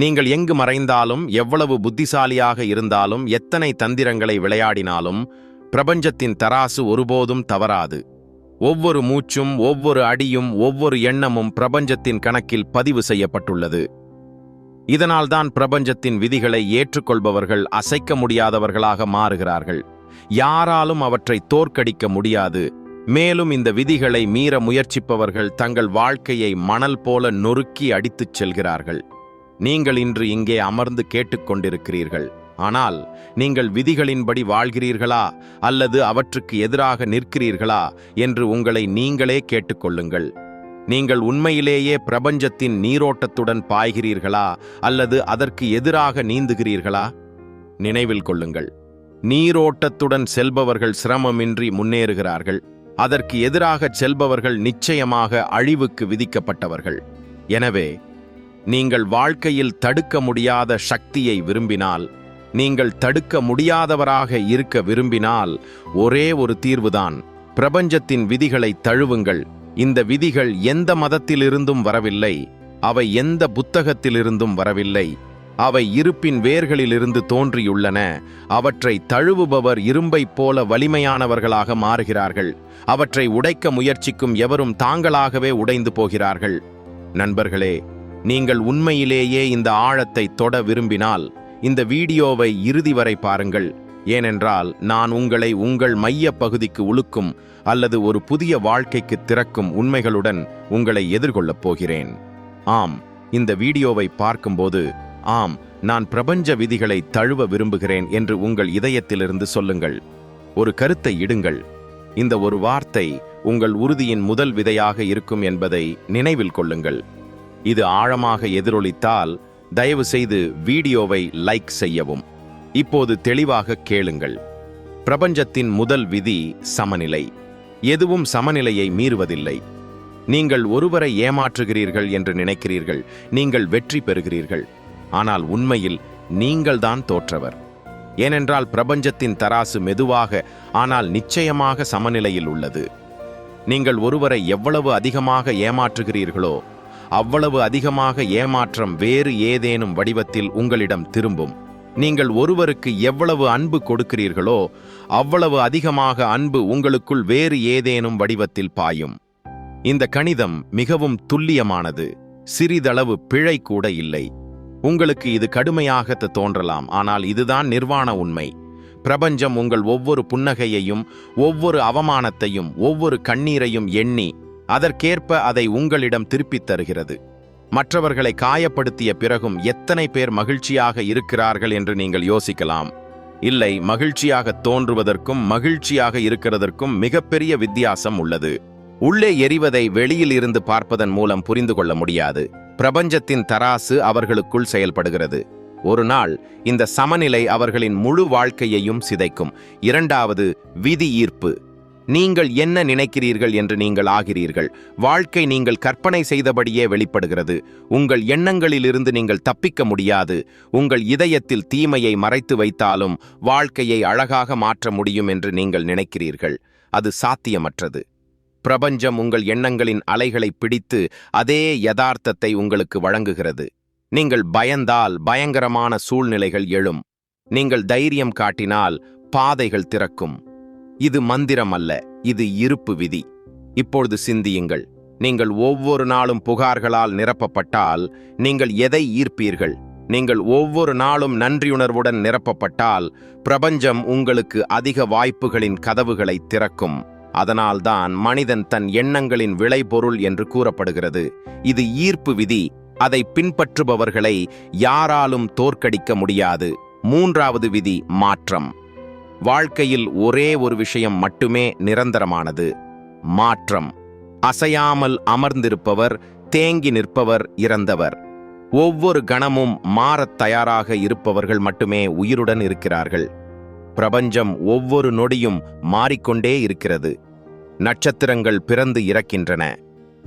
நீங்கள் எங்கு மறைந்தாலும் எவ்வளவு புத்திசாலியாக இருந்தாலும் எத்தனை தந்திரங்களை விளையாடினாலும் பிரபஞ்சத்தின் தராசு ஒருபோதும் தவறாது. ஒவ்வொரு மூச்சும் ஒவ்வொரு அடியும் ஒவ்வொரு எண்ணமும் பிரபஞ்சத்தின் கணக்கில் பதிவு செய்யப்பட்டுள்ளது. இதனால்தான் பிரபஞ்சத்தின் விதிகளை ஏற்றுக்கொள்பவர்கள் அசைக்க முடியாதவர்களாக மாறுகிறார்கள். யாராலும் அவற்றை தோற்கடிக்க முடியாது. மேலும் இந்த விதிகளை மீற முயற்சிப்பவர்கள் தங்கள் வாழ்க்கையை மணல் போல நொறுக்கி அடித்துச் செல்கிறார்கள். நீங்கள் இன்று இங்கே அமர்ந்து கேட்டுக்கொண்டிருக்கிறீர்கள். ஆனால் நீங்கள் விதிகளின்படி வாழ்கிறீர்களா? அல்லது அவற்றுக்கு எதிராக நிற்கிறீர்களா? என்று உங்களை நீங்களே கேட்டுக்கொள்ளுங்கள். நீங்கள் உண்மையிலேயே பிரபஞ்சத்தின் நீரோட்டத்துடன் பாய்கிறீர்களா? அல்லது அதற்கு எதிராக நீந்துகிறீர்களா? நினைவில் கொள்ளுங்கள். நீரோட்டத்துடன் செல்பவர்கள் சிரமமின்றி முன்னேறுகிறார்கள். அதற்கு எதிராக செல்பவர்கள் நிச்சயமாக அழிவுக்கு விதிக்கப்பட்டவர்கள். எனவே நீங்கள் வாழ்க்கையில் தடுக்க முடியாத சக்தியை விரும்பினால் நீங்கள் தடுக்க முடியாதவராக இருக்க விரும்பினால் ஒரே ஒரு தீர்வுதான். பிரபஞ்சத்தின் விதிகளை தழுவுங்கள். இந்த விதிகள் எந்த மதத்திலிருந்தும் வரவில்லை. அவை எந்த புத்தகத்திலிருந்தும் வரவில்லை. அவை இருப்பின் வேர்களிலிருந்து தோன்றியுள்ளன. அவற்றை தழுவுபவர் இரும்பைப் போல வலிமையானவர்களாக மாறுகிறார்கள். அவற்றை உடைக்க முயற்சிக்கும் எவரும் தாங்களாகவே உடைந்து போகிறார்கள். நண்பர்களே நீங்கள் உண்மையிலேயே இந்த ஆழத்தை தொட விரும்பினால் இந்த வீடியோவை இறுதி வரை பாருங்கள். ஏனென்றால் நான் உங்களை உங்கள் மைய பகுதிக்கு உழுக்கும் அல்லது ஒரு புதிய வாழ்க்கைக்கு திறக்கும் உண்மைகளுடன் உங்களை எதிர்கொள்ளப் போகிறேன். ஆம் இந்த வீடியோவை பார்க்கும்போது ஆம் நான் பிரபஞ்ச விதிகளை தழுவ விரும்புகிறேன் என்று உங்கள் இதயத்திலிருந்து சொல்லுங்கள். ஒரு கருத்தை இடுங்கள். இந்த ஒரு வார்த்தை உங்கள் உறுதியின் முதல் விதையாக இருக்கும் என்பதை நினைவில் கொள்ளுங்கள். இது ஆழமாக எதிரொலித்தால் தயவு செய்து வீடியோவை லைக் செய்யவும். இப்போது தெளிவாக கேளுங்கள். பிரபஞ்சத்தின் முதல் விதி சமநிலை. எதுவும் சமநிலையை மீறுவதில்லை. நீங்கள் ஒருவரை ஏமாற்றுகிறீர்கள் என்று நினைக்கிறீர்கள். நீங்கள் வெற்றி பெறுகிறீர்கள். ஆனால் உண்மையில் நீங்கள்தான் தோற்றவர். ஏனென்றால் பிரபஞ்சத்தின் தராசு மெதுவாக ஆனால் நிச்சயமாக சமநிலையில் உள்ளது. நீங்கள் ஒருவரை எவ்வளவு அதிகமாக ஏமாற்றுகிறீர்களோ அவ்வளவு அதிகமாக ஏமாற்றம் வேறு ஏதேனும் வடிவத்தில் உங்களிடம் திரும்பும். நீங்கள் ஒருவருக்கு எவ்வளவு அன்பு கொடுக்கிறீர்களோ அவ்வளவு அதிகமாக அன்பு உங்களுக்குள் வேறு ஏதேனும் வடிவத்தில் பாயும். இந்த கணிதம் மிகவும் துல்லியமானது சிறிதளவு பிழை கூட இல்லை. உங்களுக்கு இது கடுமையாக தோன்றலாம் ஆனால் இதுதான் நிர்வாண உண்மை. பிரபஞ்சம் உங்கள் ஒவ்வொரு புன்னகையையும் ஒவ்வொரு அவமானத்தையும் ஒவ்வொரு கண்ணீரையும் எண்ணி அதற்கேற்ப அதை உங்களிடம் திருப்பித் தருகிறது. மற்றவர்களை காயப்படுத்திய பிறகும் எத்தனை பேர் மகிழ்ச்சியாக இருக்கிறார்கள் என்று நீங்கள் யோசிக்கலாம். இல்லை மகிழ்ச்சியாக தோன்றுவதற்கும் மகிழ்ச்சியாக இருக்கிறதற்கும் மிகப்பெரிய வித்தியாசம் உள்ளது. உள்ளே எரிவதை வெளியில் இருந்து பார்ப்பதன் மூலம் புரிந்து கொள்ள முடியாது. பிரபஞ்சத்தின் தராசு அவர்களுக்குள் செயல்படுகிறது. ஒரு நாள் இந்த சமநிலை அவர்களின் முழு வாழ்க்கையையும் சிதைக்கும். இரண்டாவது விதி ஈர்ப்பு நீங்கள் என்ன நினைக்கிறீர்கள் என்று நீங்கள் ஆகிறீர்கள். வாழ்க்கை நீங்கள் கற்பனை செய்தபடியே வெளிப்படுகிறது. உங்கள் எண்ணங்களிலிருந்து நீங்கள் தப்பிக்க முடியாது. உங்கள் இதயத்தில் தீமையை மறைத்து வைத்தாலும் வாழ்க்கையை அழகாக மாற்ற முடியும் என்று நீங்கள் நினைக்கிறீர்கள். அது சாத்தியமற்றது. பிரபஞ்சம் உங்கள் எண்ணங்களின் அலைகளை பிடித்து அதே யதார்த்தத்தை உங்களுக்கு வழங்குகிறது. நீங்கள் பயந்தால் பயங்கரமான சூழ்நிலைகள் எழும். நீங்கள் தைரியம் காட்டினால் பாதைகள் திறக்கும். இது மந்திரம் அல்ல இது இருப்பு விதி. இப்பொழுது சிந்தியுங்கள் நீங்கள் ஒவ்வொரு நாளும் புகார்களால் நிரப்பப்பட்டால் நீங்கள் எதை ஈர்ப்பீர்கள்? நீங்கள் ஒவ்வொரு நாளும் நன்றியுணர்வுடன் நிரப்பப்பட்டால் பிரபஞ்சம் உங்களுக்கு அதிக வாய்ப்புகளின் கதவுகளை திறக்கும். அதனால்தான் மனிதன் தன் எண்ணங்களின் விளைபொருள் என்று கூறப்படுகிறது. இது ஈர்ப்பு விதி. அதை பின்பற்றுபவர்களை யாராலும் தோற்கடிக்க முடியாது. மூன்றாவது விதி மாற்றம். வாழ்க்கையில் ஒரே ஒரு விஷயம் மட்டுமே நிரந்தரமானது. மாற்றம். அசையாமல் அமர்ந்திருப்பவர் தேங்கி நிற்பவர் இறந்தவர். ஒவ்வொரு கணமும் மாறத் தயாராக இருப்பவர்கள் மட்டுமே உயிருடன் இருக்கிறார்கள். பிரபஞ்சம் ஒவ்வொரு நொடியும் மாறிக்கொண்டே இருக்கிறது. நட்சத்திரங்கள் பிறந்து இறக்கின்றன.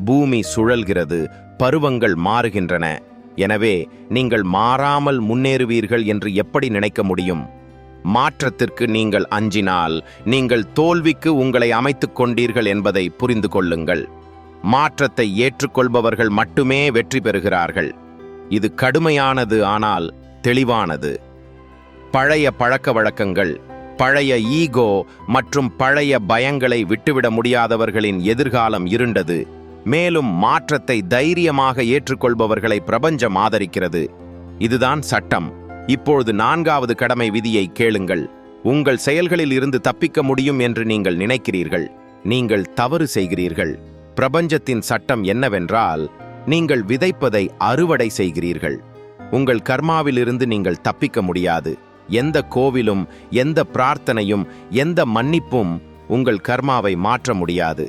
பூமி சுழல்கிறது பருவங்கள் மாறுகின்றன. எனவே நீங்கள் மாறாமல் முன்னேறுவீர்கள் என்று எப்படி நினைக்க முடியும்? மாற்றத்திற்கு நீங்கள் அஞ்சினால் நீங்கள் தோல்விக்கு உங்களை அமைத்துக் கொண்டீர்கள் என்பதை புரிந்து கொள்ளுங்கள். மாற்றத்தை ஏற்றுக்கொள்பவர்கள் மட்டுமே வெற்றி பெறுகிறார்கள். இது கடுமையானது ஆனால் தெளிவானது. பழைய பழக்க வழக்கங்கள் பழைய ஈகோ மற்றும் பழைய பயங்களை விட்டுவிட முடியாதவர்களின் எதிர்காலம் இருண்டது. மேலும் மாற்றத்தை தைரியமாக ஏற்றுக்கொள்பவர்களை பிரபஞ்சம் ஆதரிக்கிறது. இதுதான் சட்டம். இப்பொழுது நான்காவது கடமை விதியை கேளுங்கள். உங்கள் செயல்களில் இருந்து தப்பிக்க முடியும் என்று நீங்கள் நினைக்கிறீர்கள். நீங்கள் தவறு செய்கிறீர்கள். பிரபஞ்சத்தின் சட்டம் என்னவென்றால் நீங்கள் விதைப்பதை அறுவடை செய்கிறீர்கள். உங்கள் கர்மாவிலிருந்து நீங்கள் தப்பிக்க முடியாது. எந்த கோவிலும் எந்த பிரார்த்தனையும் எந்த மன்னிப்பும் உங்கள் கர்மாவை மாற்ற முடியாது.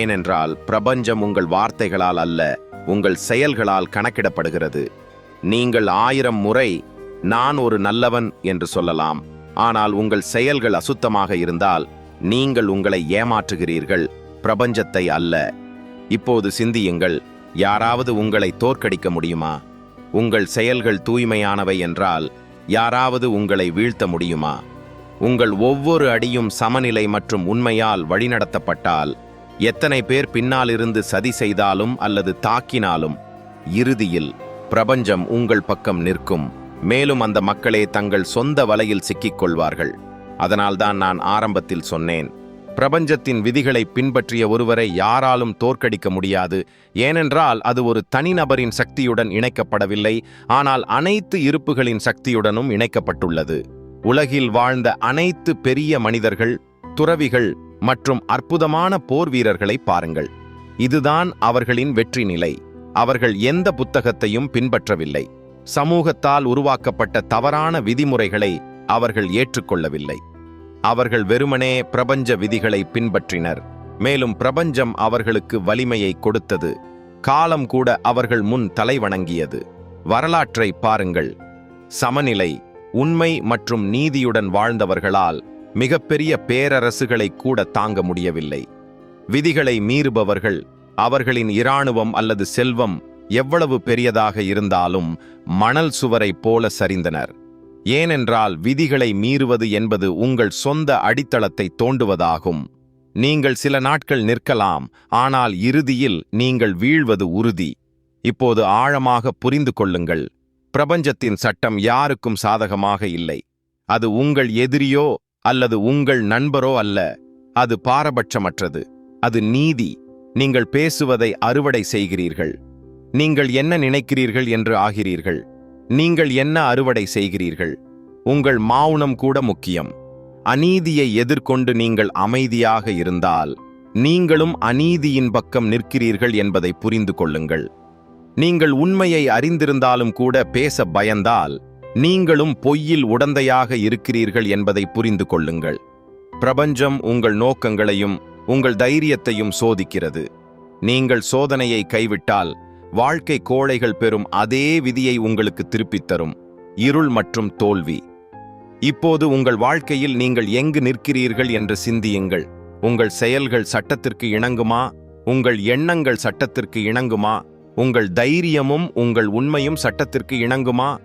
ஏனென்றால் பிரபஞ்சம் உங்கள் வார்த்தைகளால் அல்ல உங்கள் செயல்களால் கணக்கிடப்படுகிறது. நீங்கள் ஆயிரம் முறை நான் ஒரு நல்லவன் என்று சொல்லலாம். ஆனால் உங்கள் செயல்கள் அசுத்தமாக இருந்தால் நீங்கள் உங்களை ஏமாற்றுகிறீர்கள். பிரபஞ்சத்தை அல்ல. இப்போது சிந்தியுங்கள் யாராவது உங்களை தோற்கடிக்க முடியுமா? உங்கள் செயல்கள் தூய்மையானவை என்றால் யாராவது உங்களை வீழ்த்த முடியுமா? உங்கள் ஒவ்வொரு அடியும் சமநிலை மற்றும் உண்மையால் வழிநடத்தப்பட்டால் எத்தனை பேர் பின்னாலிருந்து சதி செய்தாலும் அல்லது தாக்கினாலும் இறுதியில் பிரபஞ்சம் உங்கள் பக்கம் நிற்கும். மேலும் அந்த மக்களே தங்கள் சொந்த வலையில் சிக்கிக்கொள்வார்கள். அதனால்தான் நான் ஆரம்பத்தில் சொன்னேன் பிரபஞ்சத்தின் விதிகளை பின்பற்றிய ஒருவரை யாராலும் தோற்கடிக்க முடியாது ஏனென்றால் அது ஒரு தனிநபரின் சக்தியுடன் இணைக்கப்படவில்லை ஆனால் அனைத்து இருப்புகளின் சக்தியுடனும் இணைக்கப்பட்டுள்ளது. உலகில் வாழ்ந்த அனைத்து பெரிய மனிதர்கள் துறவிகள் மற்றும் அற்புதமான போர் வீரர்களை பாருங்கள். இதுதான் அவர்களின் வெற்றி நிலை. அவர்கள் எந்த புத்தகத்தையும் பின்பற்றவில்லை. சமூகத்தால் உருவாக்கப்பட்ட தவறான விதிமுறைகளை அவர்கள் ஏற்றுக்கொள்ளவில்லை. அவர்கள் வெறுமனே பிரபஞ்ச விதிகளை பின்பற்றினர். மேலும் பிரபஞ்சம் அவர்களுக்கு வலிமையை கொடுத்தது. காலம் கூட அவர்கள் முன் தலைவணங்கியது. வரலாற்றை பாருங்கள். சமநிலை உண்மை மற்றும் நீதியுடன் வாழ்ந்தவர்களால் மிகப்பெரிய பேரரசுகளை கூட தாங்க முடியவில்லை. விதிகளை மீறுபவர்கள் அவர்களின் இராணுவம் அல்லது செல்வம் எவ்வளவு பெரியதாக இருந்தாலும் மணல் சுவரைப் போல சரிந்தனர். ஏனென்றால் விதிகளை மீறுவது என்பது உங்கள் சொந்த அடித்தளத்தை தோண்டுவதாகும். நீங்கள் சில நாட்கள் நிற்கலாம் ஆனால் இறுதியில் நீங்கள் வீழ்வது உறுதி. இப்போது ஆழமாக புரிந்து கொள்ளுங்கள். பிரபஞ்சத்தின் சட்டம் யாருக்கும் சாதகமாக இல்லை. அது உங்கள் எதிரியோ அல்லது உங்கள் நண்பரோ அல்ல. அது பாரபட்சமற்றது. அது நீதி. நீங்கள் பேசுவதை அறுவடை செய்கிறீர்கள். நீங்கள் என்ன நினைக்கிறீர்கள் என்று ஆகிறீர்கள்? நீங்கள் என்ன அறுவடை செய்கிறீர்கள்? உங்கள் மௌனம் கூட முக்கியம். அநீதியை எதிர்கொண்டு நீங்கள் அமைதியாக இருந்தால் நீங்களும் அநீதியின் பக்கம் நிற்கிறீர்கள் என்பதை புரிந்து கொள்ளுங்கள். நீங்கள் உண்மையை அறிந்திருந்தாலும் கூட பேச பயந்தால் நீங்களும் பொய்யில் உடந்தையாக இருக்கிறீர்கள் என்பதை புரிந்து கொள்ளுங்கள். பிரபஞ்சம் உங்கள் நோக்கங்களையும் உங்கள் தைரியத்தையும் சோதிக்கிறது. நீங்கள் சோதனையை கைவிட்டால் வாழ்க்கை கோழைகள் பெறும் அதே விதியை உங்களுக்கு திருப்பித் தரும். இருள் மற்றும் தோல்வி. இப்போது உங்கள் வாழ்க்கையில் நீங்கள் எங்கு நிற்கிறீர்கள் என்று சிந்தியுங்கள். உங்கள் செயல்கள் சட்டத்திற்கு இணங்குமா? உங்கள் எண்ணங்கள் சட்டத்திற்கு இணங்குமா? உங்கள் தைரியமும் உங்கள் உண்மையும் சட்டத்திற்கு இணங்குமா?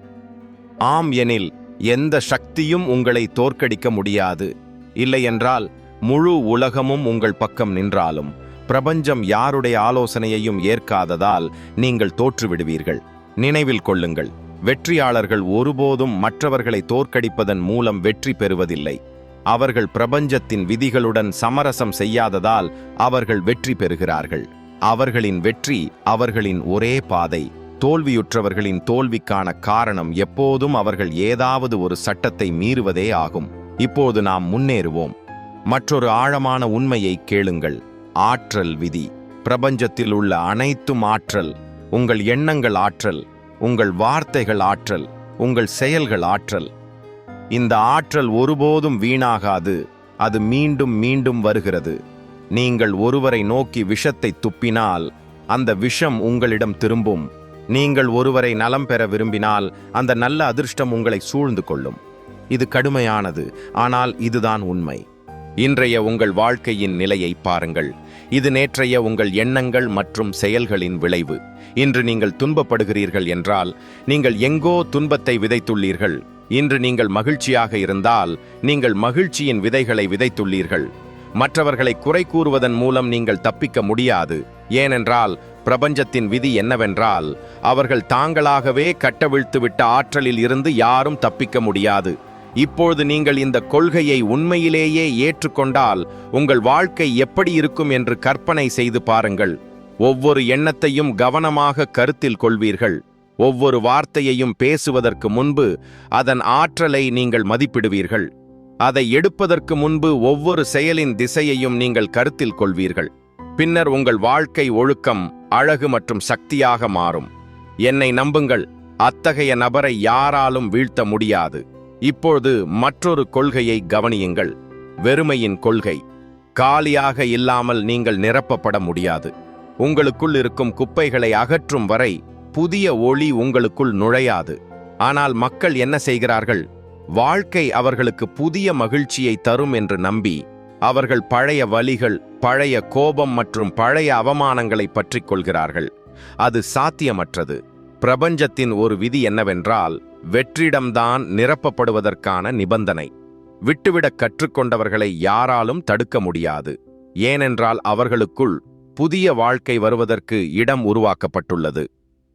ஆம் எனில் எந்த சக்தியும் உங்களை தோற்கடிக்க முடியாது. இல்லையென்றால் முழு உலகமும் உங்கள் பக்கம் நின்றாலும். பிரபஞ்சம் யாருடைய ஆலோசனையையும் ஏற்காததால் நீங்கள் தோற்றுவிடுவீர்கள். நினைவில் கொள்ளுங்கள். வெற்றியாளர்கள் ஒருபோதும் மற்றவர்களை தோற்கடிப்பதன் மூலம் வெற்றி பெறுவதில்லை. அவர்கள் பிரபஞ்சத்தின் விதிகளுடன் சமரசம் செய்யாததால் அவர்கள் வெற்றி பெறுகிறார்கள். அவர்களின் வெற்றி அவர்களின் ஒரே பாதை. தோல்வியுற்றவர்களின் தோல்விக்கான காரணம் எப்போதும் அவர்கள் ஏதாவது ஒரு சட்டத்தை மீறுவதே ஆகும். இப்போது நாம் முன்னேறுவோம். மற்றொரு ஆழமான உண்மையை கேளுங்கள். ஆற்றல் விதி. பிரபஞ்சத்தில் உள்ள அனைத்தும் ஆற்றல். உங்கள் எண்ணங்கள் ஆற்றல். உங்கள் வார்த்தைகள் ஆற்றல். உங்கள் செயல்கள் ஆற்றல். இந்த ஆற்றல் ஒருபோதும் வீணாகாது. அது மீண்டும் மீண்டும் வருகிறது. நீங்கள் ஒருவரை நோக்கி விஷத்தை துப்பினால் அந்த விஷம் உங்களிடம் திரும்பும். நீங்கள் ஒருவரை நலம் பெற விரும்பினால் அந்த நல்ல அதிர்ஷ்டம் உங்களை சூழ்ந்து கொள்ளும். இது கடுமையானது. ஆனால் இதுதான் உண்மை. இன்றைய உங்கள் வாழ்க்கையின் நிலையை பாருங்கள். இது நேற்றைய உங்கள் எண்ணங்கள் மற்றும் செயல்களின் விளைவு. இன்று நீங்கள் துன்பப்படுகிறீர்கள் என்றால் நீங்கள் எங்கோ துன்பத்தை விதைத்துள்ளீர்கள். இன்று நீங்கள் மகிழ்ச்சியாக இருந்தால் நீங்கள் மகிழ்ச்சியின் விதைகளை விதைத்துள்ளீர்கள். மற்றவர்களை குறை கூறுவதன் மூலம் நீங்கள் தப்பிக்க முடியாது. ஏனென்றால் பிரபஞ்சத்தின் விதி என்னவென்றால் அவர்கள் தாங்களாகவே கட்டவிழ்த்துவிட்ட ஆற்றலில் இருந்து யாரும் தப்பிக்க முடியாது. இப்பொழுது நீங்கள் இந்த கொள்கையை உண்மையிலேயே ஏற்றுக்கொண்டால் உங்கள் வாழ்க்கை எப்படி இருக்கும் என்று கற்பனை செய்து பாருங்கள். ஒவ்வொரு எண்ணத்தையும் கவனமாக கருத்தில் கொள்வீர்கள். ஒவ்வொரு வார்த்தையையும் பேசுவதற்கு முன்பு அதன் ஆற்றலை நீங்கள் மதிப்பிடுவீர்கள். அதை எடுப்பதற்கு முன்பு ஒவ்வொரு செயலின் திசையையும் நீங்கள் கருத்தில் கொள்வீர்கள். பின்னர் உங்கள் வாழ்க்கை ஒழுக்கம் அழகு மற்றும் சக்தியாக மாறும். என்னை நம்புங்கள் அத்தகைய நபரை யாராலும் வீழ்த்த முடியாது. இப்பொழுது மற்றொரு கொள்கையை கவனியுங்கள். வெறுமையின் கொள்கை. காலியாக இல்லாமல் நீங்கள் நிரப்பப்பட முடியாது. உங்களுக்குள் இருக்கும் குப்பைகளை அகற்றும் வரை புதிய ஒளி உங்களுக்குள் நுழையாது. ஆனால் மக்கள் என்ன செய்கிறார்கள்? வாழ்க்கை அவர்களுக்கு புதிய மகிழ்ச்சியை தரும் என்று நம்பி அவர்கள் பழைய வலிகள் பழைய கோபம் மற்றும் பழைய அவமானங்களை பற்றிக் கொள்கிறார்கள். அது சாத்தியமற்றது. பிரபஞ்சத்தின் ஒரு விதி என்னவென்றால் வெற்றிடம்தான் நிரப்பப்படுவதற்கான நிபந்தனை. விட்டுவிடக் கற்றுக்கொண்டவர்களை யாராலும் தடுக்க முடியாது. ஏனென்றால் அவர்களுக்குள் புதிய வாழ்க்கை வருவதற்கு இடம் உருவாக்கப்பட்டுள்ளது.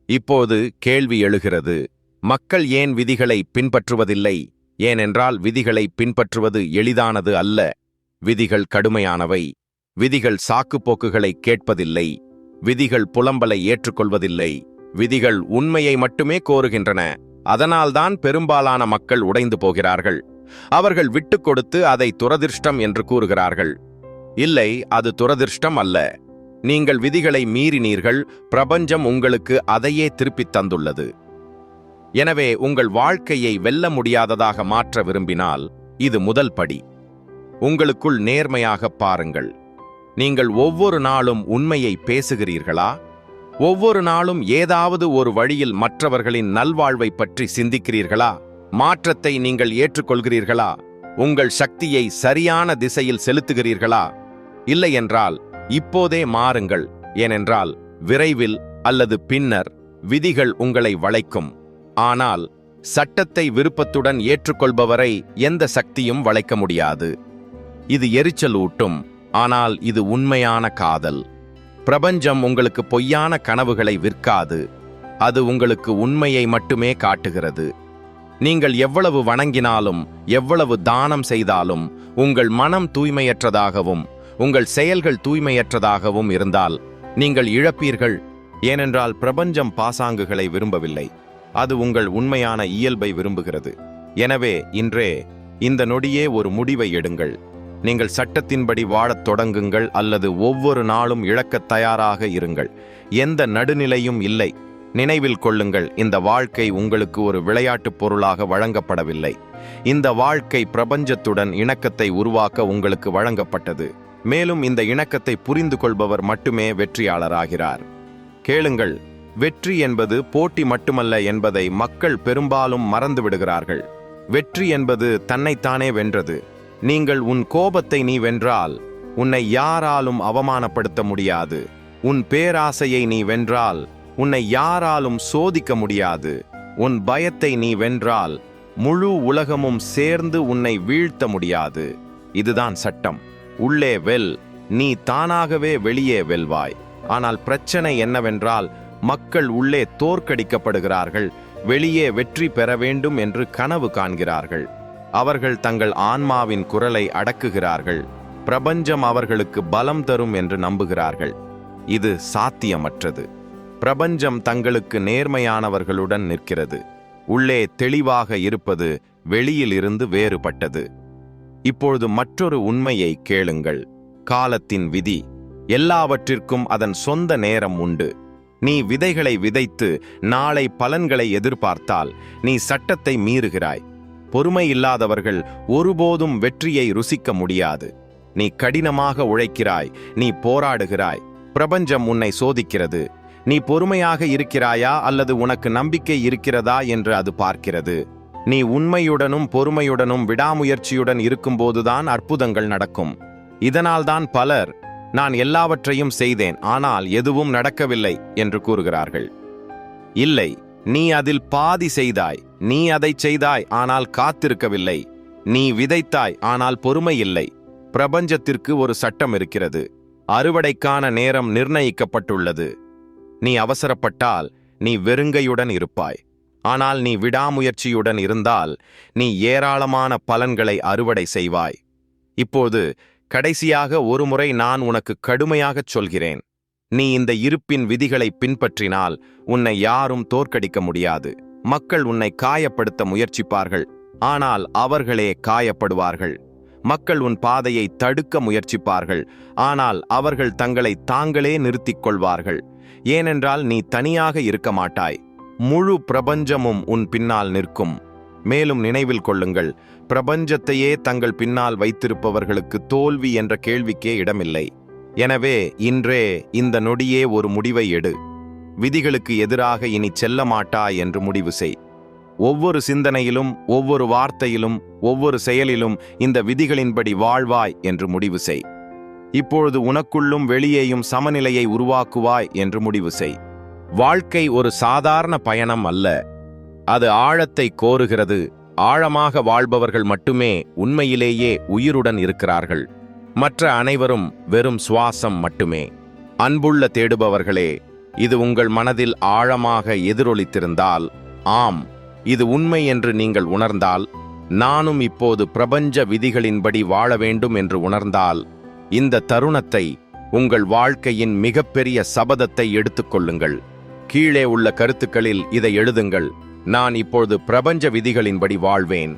இப்போது கேள்வி எழுகிறது மக்கள் ஏன் விதிகளை பின்பற்றுவதில்லை? ஏனென்றால் விதிகளை பின்பற்றுவது எளிதானது அல்ல. விதிகள் கடுமையானவை. விதிகள் சாக்குப்போக்குகளை கேட்பதில்லை. விதிகள் புலம்பலை ஏற்றுக்கொள்வதில்லை. விதிகள் உண்மையை மட்டுமே கோருகின்றன. அதனால்தான் பெரும்பாலான மக்கள் உடைந்து போகிறார்கள். அவர்கள் விட்டு கொடுத்து அதை துரதிர்ஷ்டம் என்று கூறுகிறார்கள். இல்லை அது துரதிர்ஷ்டம் அல்ல. நீங்கள் விதிகளை மீறினீர்கள் பிரபஞ்சம் உங்களுக்கு அதையே திருப்பித் தந்துள்ளது. எனவே உங்கள் வாழ்க்கையை வெல்ல முடியாததாக மாற்ற விரும்பினால் இது முதல் படி. உங்களுக்குள் நேர்மையாக பாருங்கள். நீங்கள் ஒவ்வொரு நாளும் உண்மையை பேசுகிறீர்களா? ஒவ்வொரு நாளும் ஏதாவது ஒரு வழியில் மற்றவர்களின் நல்வாழ்வை பற்றி சிந்திக்கிறீர்களா? மாற்றத்தை நீங்கள் ஏற்றுக்கொள்கிறீர்களா? உங்கள் சக்தியை சரியான திசையில் செலுத்துகிறீர்களா? இல்லையென்றால் இப்போதே மாறுங்கள். ஏனென்றால் விரைவில் அல்லது பின்னர் விதிகள் உங்களை வளைக்கும். ஆனால் சட்டத்தை விருப்பத்துடன் ஏற்றுக்கொள்பவரை எந்த சக்தியும் வளைக்க முடியாது. இது எரிச்சல் ஊட்டும் ஆனால் இது உண்மையான காதல். பிரபஞ்சம் உங்களுக்கு பொய்யான கனவுகளை விற்காது. அது உங்களுக்கு உண்மையை மட்டுமே காட்டுகிறது. நீங்கள் எவ்வளவு வணங்கினாலும் எவ்வளவு தானம் செய்தாலும் உங்கள் மனம் தூய்மையற்றதாகவும் உங்கள் செயல்கள் தூய்மையற்றதாகவும் இருந்தால் நீங்கள் இழப்பீர்கள். ஏனென்றால் பிரபஞ்சம் பாசாங்குகளை விரும்பவில்லை. அது உங்கள் உண்மையான இயல்பை விரும்புகிறது. எனவே இன்றே இந்த நொடியே ஒரு முடிவை எடுங்கள். நீங்கள் சட்டத்தின்படி வாழத் தொடங்குங்கள் அல்லது ஒவ்வொரு நாளும் இழக்கத் தயாராக இருங்கள். எந்த நடுநிலையும் இல்லை. நினைவில் கொள்ளுங்கள் இந்த வாழ்க்கை உங்களுக்கு ஒரு விளையாட்டுப் பொருளாக வழங்கப்படவில்லை. இந்த வாழ்க்கை பிரபஞ்சத்துடன் இணக்கத்தை உருவாக்க உங்களுக்கு வழங்கப்பட்டது. மேலும் இந்த இணக்கத்தை புரிந்து கொள்பவர் மட்டுமே வெற்றியாளராகிறார். கேளுங்கள் வெற்றி என்பது போட்டி மட்டுமல்ல என்பதை மக்கள் பெரும்பாலும் மறந்து விடுகிறார்கள் வெற்றி என்பது தன்னைத்தானே வென்றது. நீங்கள் உன் கோபத்தை நீ வென்றால் உன்னை யாராலும் அவமானப்படுத்த முடியாது. உன் பேராசையை நீ வென்றால் உன்னை யாராலும் சோதிக்க முடியாது. உன் பயத்தை நீ வென்றால் முழு உலகமும் சேர்ந்து உன்னை வீழ்த்த முடியாது. இதுதான் சட்டம். உள்ளே வெல். நீ தானாகவே வெளியே வெல்வாய். ஆனால் பிரச்சனை என்னவென்றால் மக்கள் உள்ளே தோற்கடிக்கப்படுகிறார்கள். வெளியே வெற்றி பெற வேண்டும் என்று கனவு காண்கிறார்கள். அவர்கள் தங்கள் ஆன்மாவின் குரலை அடக்குகிறார்கள். பிரபஞ்சம் அவர்களுக்கு பலம் தரும் என்று நம்புகிறார்கள். இது சாத்தியமற்றது. பிரபஞ்சம் தங்களுக்கு நேர்மையானவர்களுடன் நிற்கிறது. உள்ளே தெளிவாக இருப்பது வெளியிலிருந்து வேறுபட்டது. இப்பொழுது மற்றொரு உண்மையை கேளுங்கள். காலத்தின் விதி. எல்லாவற்றிற்கும் அதன் சொந்த நேரம் உண்டு. நீ விதைகளை விதைத்து நாளை பலன்களை எதிர்பார்த்தால் நீ சட்டத்தை மீறுகிறாய். பொறுமை இல்லாதவர்கள் ஒருபோதும் வெற்றியை ருசிக்க முடியாது. நீ கடினமாக உழைக்கிறாய் நீ போராடுகிறாய் பிரபஞ்சம் உன்னை சோதிக்கிறது. நீ பொறுமையாக இருக்கிறாயா அல்லது உனக்கு நம்பிக்கை இருக்கிறதா என்று அது பார்க்கிறது. நீ உண்மையுடனும் பொறுமையுடனும் விடாமுயற்சியுடன் இருக்கும்போதுதான் அற்புதங்கள் நடக்கும். இதனால்தான் பலர் நான் எல்லாவற்றையும் செய்தேன் ஆனால் எதுவும் நடக்கவில்லை என்று கூறுகிறார்கள். இல்லை நீ அதில் பாதி செய்தாய் நீ அதைச் செய்தாய் ஆனால் காத்திருக்கவில்லை. நீ விதைத்தாய் ஆனால் பொறுமை இல்லை பிரபஞ்சத்திற்கு ஒரு சட்டம் இருக்கிறது. அறுவடைக்கான நேரம் நிர்ணயிக்கப்பட்டுள்ளது. நீ அவசரப்பட்டால் நீ வெறுங்கையுடன் இருப்பாய். ஆனால் நீ விடாமுயற்சியுடன் இருந்தால் நீ ஏராளமான பலன்களை அறுவடை செய்வாய். இப்போது கடைசியாக ஒருமுறை நான் உனக்கு கடுமையாகச் சொல்கிறேன். நீ இந்த இருப்பின் விதிகளை பின்பற்றினால் உன்னை யாரும் தோற்கடிக்க முடியாது. மக்கள் உன்னை காயப்படுத்த முயற்சிப்பார்கள் ஆனால் அவர்களே காயப்படுவார்கள். மக்கள் உன் பாதையை தடுக்க முயற்சிப்பார்கள் ஆனால் அவர்கள் தங்களை தாங்களே நிறுத்திக் கொள்வார்கள். ஏனென்றால் நீ தனியாக இருக்க மாட்டாய். முழு பிரபஞ்சமும் உன் பின்னால் நிற்கும். மேலும் நினைவில் கொள்ளுங்கள் பிரபஞ்சத்தையே தங்கள் பின்னால் வைத்திருப்பவர்களுக்கு தோல்வி என்ற கேள்விக்கே இடமில்லை. எனவே இன்றே இந்த நொடியே ஒரு முடிவை எடு. விதிகளுக்கு எதிராக இனி செல்ல மாட்டாய் என்று முடிவு செய். ஒவ்வொரு சிந்தனையிலும் ஒவ்வொரு வார்த்தையிலும் ஒவ்வொரு செயலிலும் இந்த விதிகளின்படி வாழ்வாய் என்று முடிவு செய். இப்பொழுது உனக்குள்ளும் வெளியேயும் சமநிலையை உருவாக்குவாய் என்று முடிவு செய். வாழ்க்கை ஒரு சாதாரண பயணம் அல்ல. அது ஆழத்தை கோருகிறது. ஆழமாக வாழ்பவர்கள் மட்டுமே உண்மையிலேயே உயிருடன் இருக்கிறார்கள். மற்ற அனைவரும் வெறும் சுவாசம் மட்டுமே. அன்புள்ள தேடுபவர்களே இது உங்கள் மனதில் ஆழமாக எதிரொலித்திருந்தால் ஆம் இது உண்மை என்று நீங்கள் உணர்ந்தால் நானும் இப்போது பிரபஞ்ச விதிகளின்படி வாழ வேண்டும் என்று உணர்ந்தால் இந்த தருணத்தை உங்கள் வாழ்க்கையின் மிகப்பெரிய சபதத்தை எடுத்துக்கொள்ளுங்கள் கீழே உள்ள கருத்துக்களில் இதை எழுதுங்கள். நான் இப்பொழுது பிரபஞ்ச விதிகளின்படி வாழ்வேன்.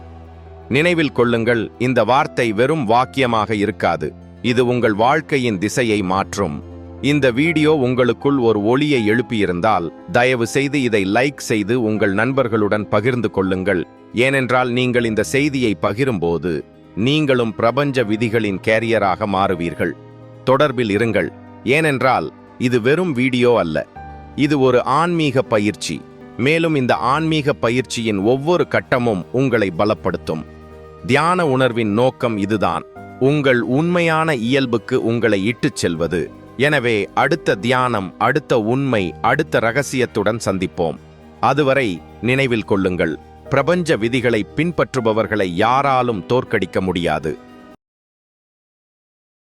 நினைவில் கொள்ளுங்கள் இந்த வார்த்தை வெறும் வாக்கியமாக இருக்காது. இது உங்கள் வாழ்க்கையின் திசையை மாற்றும். இந்த வீடியோ உங்களுக்குள் ஒரு ஒளியை எழுப்பியிருந்தால் தயவு செய்து இதை லைக் செய்து உங்கள் நண்பர்களுடன் பகிர்ந்து கொள்ளுங்கள். ஏனென்றால் நீங்கள் இந்த செய்தியை பகிரும்போது நீங்களும் பிரபஞ்ச விதிகளின் கேரியராக மாறுவீர்கள். தொடர்பில் இருங்கள். ஏனென்றால் இது வெறும் வீடியோ அல்ல. இது ஒரு ஆன்மீக பயிற்சி. மேலும் இந்த ஆன்மீக பயிற்சியின் ஒவ்வொரு கட்டமும் உங்களை பலப்படுத்தும். தியான உணர்வின் நோக்கம் இதுதான். உங்கள் உண்மையான இயல்புக்கு உங்களை இட்டுச் செல்வது. எனவே அடுத்த தியானம் அடுத்த உண்மை அடுத்த ரகசியத்துடன் சந்திப்போம். அதுவரை நினைவில் கொள்ளுங்கள். பிரபஞ்ச விதிகளை பின்பற்றுபவர்களை யாராலும் தோற்கடிக்க முடியாது.